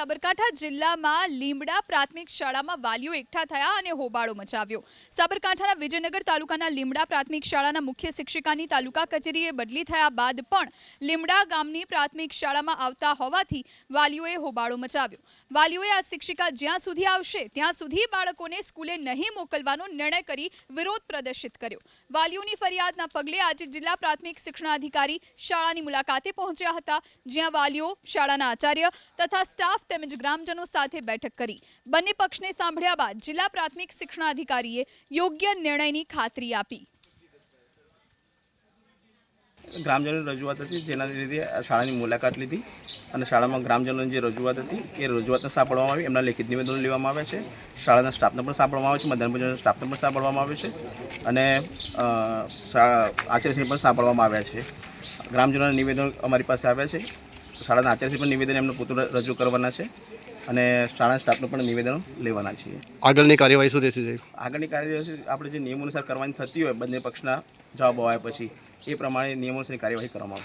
સાબરકાંઠા જિલ્લામાં લીમડા પ્રાથમિક શાળામાં વાલીઓ એકઠા થયા અને હોબાળો મચાવ્યો. સાબરકાંઠાના વિજયનગર તાલુકાના લીમડા પ્રાથમિક શાળાના મુખ્ય શિક્ષિકાની તાલુકા કચેરીએ બદલી થયા બાદ પણ લીમડા ગામની પ્રાથમિક શાળામાં આવતા હોવાથી વાલીઓએ હોબાળો મચાવ્યો. વાલીઓએ આ શિક્ષિકા જ્યાં સુધી આવશે, ત્યાં સુધી બાળકોને સ્કૂલે નહીં મોકલવાનો નિર્ણય કરી વિરોધ પ્રદર્શિત કર્યો. વાલીઓની ફરિયાદના પગલે આજે જિલ્લા પ્રાથમિક શિક્ષણાધિકારી શાળાની મુલાકાતે પહોંચ્યા હતા, જ્યાં વાલીઓ શાળાના આચાર્ય તથા સ્ટાફ તેમજ ગ્રામજનો સાથે બેઠક કરી. બંને પક્ષને સાંભળ્યા બાદ જિલ્લા પ્રાથમિક શિક્ષણાધિકારીએ યોગ્ય નિર્ણયની ખાતરી આપી. ગ્રામજનોની રજૂઆત હતી, જેના લીધે શાળાની મુલાકાત લીધી અને શાળામાં ગ્રામજનોની જે રજૂઆત હતી, એ રજૂઆતને સાંભળવામાં આવી. એમના લેખિત નિવેદનો લેવામાં આવ્યા છે. શાળાના સ્ટાફને પણ સાંભળવામાં આવે છે, મધ્યાહન ભોજનના સ્ટાફને પણ સાંભળવામાં આવે છે અને આચાર્યશ્રીને પણ સાંભળવામાં આવ્યા છે. ગ્રામજનોના નિવેદનો અમારી પાસે આવ્યા છે. શાળાના આચાર્યશ્રી પણ નિવેદન એમનું પોતું રજૂ કરવાના છે અને શાળા સ્ટાફનું પણ નિવેદન લેવાના છીએ. આગળની કાર્યવાહી શું રહેશે આગળની કાર્યવાહી આપણે જે નિયમો અનુસાર કરવાની થતી હોય બંને પક્ષના જવાબ આવ્યા પછી એ પ્રમાણે નિયમો અનુસારની કાર્યવાહી કરવામાં